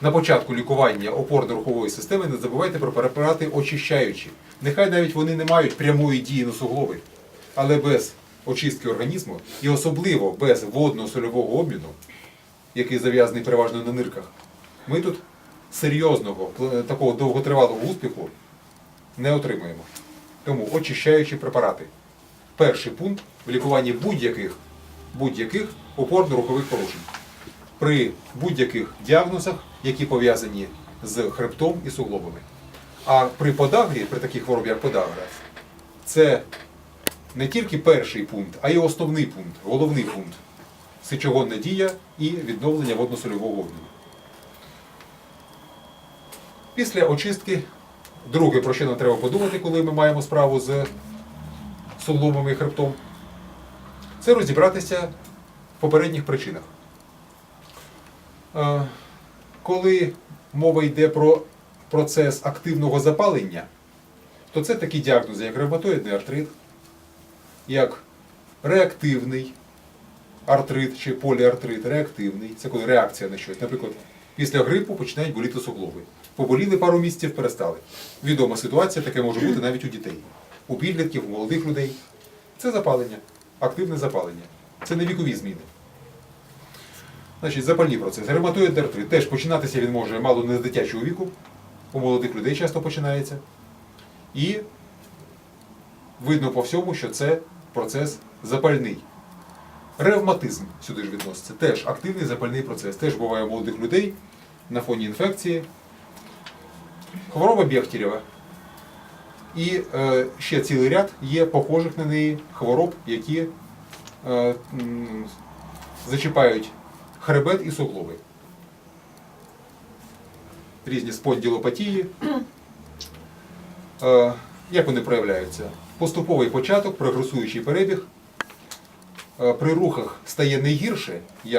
на початку лікування опорно-рухової системи не забувайте про препарати очищаючі. Нехай навіть вони не мають прямої дії на суглоби, але без очистки організму і особливо без водно-сольового обміну, який зав'язаний переважно на нирках, ми тут серйозного, такого довготривалого успіху не отримуємо. Тому очищаючі препарати. Перший пункт в лікуванні будь-яких будь-яких опорно-рухових порушень при будь-яких діагнозах, які пов'язані з хребтом і суглобами. А при подагрі, при такій хворобі, як подагра, це не тільки перший пункт, а й основний пункт, головний пункт сечогонна дія і відновлення водно-сольового обміну. Після очистки, друге, про що нам треба подумати, коли ми маємо справу з суглобами і хребтом, це розібратися в попередніх причинах. Коли мова йде про процес активного запалення, то це такі діагнози, як ревматоїдний артрит, як реактивний артрит чи поліартрит, реактивний, це коли реакція на щось. Наприклад, після грипу починають боліти суглоби. Поболіли пару місяців, перестали. Відома ситуація, таке може бути навіть у дітей, у підлітків, у молодих людей. Це запалення, активне запалення. Це не вікові зміни. Значить, запальні процеси. Ревматоїдний артрит теж починатися він може мало не з дитячого віку, у молодих людей часто починається. І видно по всьому, що це процес запальний. Ревматизм сюди ж відноситься. Теж активний запальний процес. Теж буває у молодих людей на фоні інфекції. Хвороба Бехтерєва. І е, ще цілий ряд є похожих на неї хвороб, які е, м, зачіпають хребет і суглоби. Різні спонділопатії. Е, як вони проявляються? Поступовий початок, прогресуючий перебіг. Е, При рухах стає не гірше, як